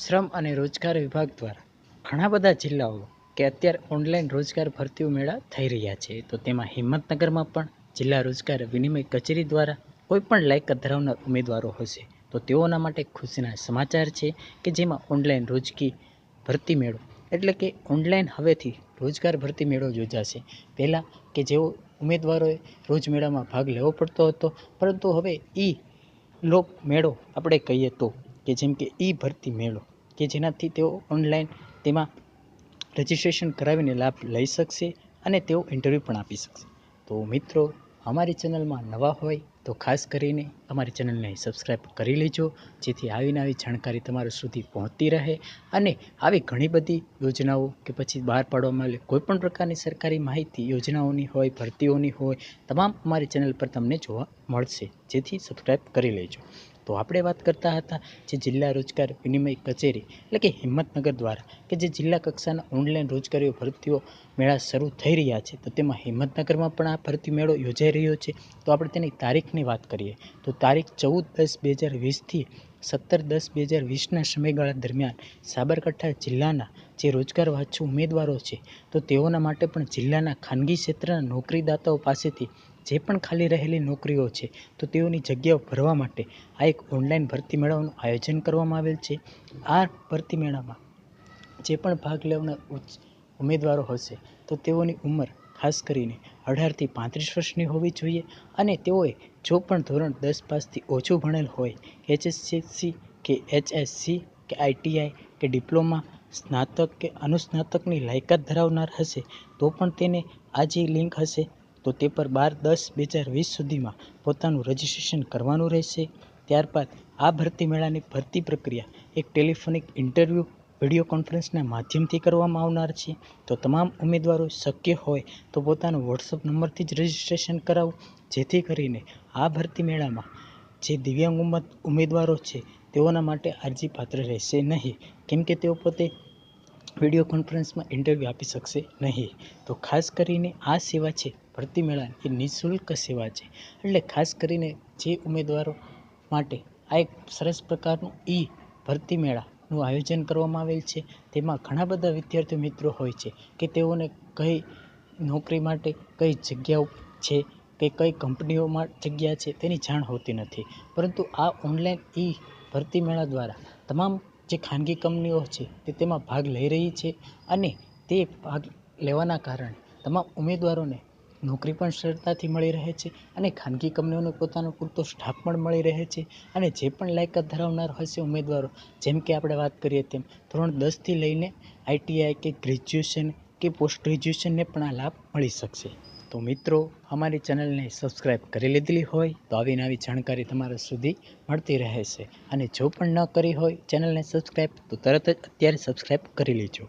શ્રમ અને રોજગાર વિભાગ દ્વારા. ઘણા બધા જિલ્લાઓ કે અત્યારે ઓનલાઈન રોજગાર ભરતીઓ મેળા થઈ રહ્યા છે. તો તેમાં હિંમતનગરમાં પણ જિલ્લા રોજગાર વિનિમય કચેરી દ્વારા કોઈ પણ લાયકાત ધરાવનાર ઉમેદવારો હશે. તો તેઓના માટે ખુશીના સમાચાર છે કે જેમાં ઓનલાઈન રોજકી ભરતી મેળો એટલે કે ઓનલાઈન હવેથી રોજગાર ભરતી મેળો યોજાશે. પહેલાં કે જેઓ ઉમેદવારોએ રોજ મેળામાં ભાગ લેવો પડતો હતો, પરંતુ હવે એ લોક મેળો આપણે કહીએ તો કે જેમ કે ઈ ભરતી મેળો, કે જેનાથી તેઓ ઓનલાઈન તેમાં રજિસ્ટ્રેશન કરાવીને લાભ લઈ શકશે અને તેઓ ઇન્ટરવ્યૂ પણ આપી શકશે. તો મિત્રો, અમારી ચેનલમાં નવા હોય તો ખાસ કરીને અમારી ચેનલને સબસ્ક્રાઈબ કરી લેજો, જેથી આવીને આવી જાણકારી તમારા સુધી પહોંચતી રહે અને આવી ઘણી બધી યોજનાઓ કે પછી બહાર પાડવામાં આવેલી કોઈપણ પ્રકારની સરકારી માહિતી, યોજનાઓની હોય, ભરતીઓની હોય, તમામ અમારી ચેનલ પર તમને જોવા મળશે. જેથી સબસ્ક્રાઈબ કરી લેજો. તો આપણે વાત કરતા હતા જે જિલ્લા રોજગાર વિનિમય કચેરી એટલે કે હિંમતનગર દ્વારા કે જે જિલ્લા કક્ષાના ઓનલાઈન રોજગારીઓ ભરતીઓ મેળા શરૂ થઈ રહ્યા છે, તો તેમાં હિંમતનગરમાં પણ આ ભરતી મેળો યોજાઈ રહ્યો છે. તો આપણે તેની તારીખની વાત કરીએ. તો તારીખ ચૌદ દસ બે હજાર વીસથી સત્તર દસ બે હજાર વીસના સમયગાળા દરમિયાન સાબરકાંઠા જિલ્લાના જે રોજગાર વાંચુ ઉમેદવારો છે, તો તેઓના માટે પણ જિલ્લાના ખાનગી ક્ષેત્રના નોકરીદાતાઓ પાસેથી જે પણ ખાલી રહેલી નોકરીઓ છે, તો તેઓની જગ્યાઓ ભરવા માટે આ એક ઓનલાઈન ભરતી મેળાઓનું આયોજન કરવામાં આવેલ છે. આ ભરતી મેળામાં જે પણ ભાગ લેવાના ઉમેદવારો હશે, તો તેઓની ઉંમર ખાસ કરીને અઢારથી પાંત્રીસ વર્ષની હોવી જોઈએ અને તેઓએ જો પણ ધોરણ દસ પાસથી ઓછું ભણેલ હોય, એચએસસી કે એચએસસી કે આઈટીઆઈ કે ડિપ્લોમા, સ્નાતક કે અનુસ્નાતકની લાયકાત ધરાવનાર હશે, તો પણ તેને આ જે લિંક હશે તો તે પર બાર દસ બે હજાર વીસ સુધીમાં પોતાનું રજિસ્ટ્રેશન કરવાનું રહેશે. ત્યારબાદ આ ભરતી મેળાની ભરતી પ્રક્રિયા એક ટેલિફોનિક ઇન્ટરવ્યૂ વીડિયો કોન્ફરન્સના માધ્યમથી કરવામાં આવનાર છે. તો તમામ ઉમેદવારો શક્ય હોય તો પોતાનો વોટ્સઅપ નંબરથી જ રજિસ્ટ્રેશન કરાવવું જેથી કરીને આ ભરતી મેળામાં જે દિવ્યાંગ ઉમેદવારો છે તેઓના માટે અરજી પાત્ર રહેશે નહીં. કેમ કે તેઓ પોતે વીડિયો કોન્ફરન્સમાં ઇન્ટરવ્યૂ આપી શકશે નહીં. તો ખાસ કરીને આ સેવા છે, ભરતી મેળા એ નિઃશુલ્ક સેવા છે. એટલે ખાસ કરીને જે ઉમેદવારો માટે આ એક સરસ પ્રકારનું ઈ ભરતી મેળાનું આયોજન કરવામાં આવેલ છે, તેમાં ઘણા બધા વિદ્યાર્થી મિત્રો હોય છે કે તેઓને કઈ નોકરી માટે કઈ જગ્યાઓ છે કે કઈ કંપનીઓમાં જગ્યા છે તેની જાણ હોતી નથી. પરંતુ આ ઓનલાઈન ઈ ભરતી મેળા દ્વારા તમામ જે ખાનગી કંપનીઓ છે તે તેમાં ભાગ લઈ રહી છે અને તે ભાગ લેવાના કારણે તમામ ઉમેદવારોને નોકરી પણ સરળતાથી મળી રહે છે અને ખાનગી કંપનીઓને પોતાનો પૂરતો સ્ટાફ પણ મળી રહે છે અને જે પણ લાયકાત ધરાવનાર હશે ઉમેદવારો, જેમ કે આપણે વાત કરીએ તેમ ધોરણ દસથી લઈને આઈટીઆઈ કે ગ્રેજ્યુએશન કે પોસ્ટ ગ્રેજ્યુએશનને પણ આ લાભ મળી શકશે. તો મિત્રો, અમારી ચેનલને સબસ્ક્રાઈબ કરી લીધેલી હોય તો આવી નવી જાણકારી તમારા સુધી મળતી રહેશે અને જો પણ ન કરી હોય ચેનલને સબસ્ક્રાઈબ તો તરત જ અત્યારે સબસ્ક્રાઈબ કરી લેજો.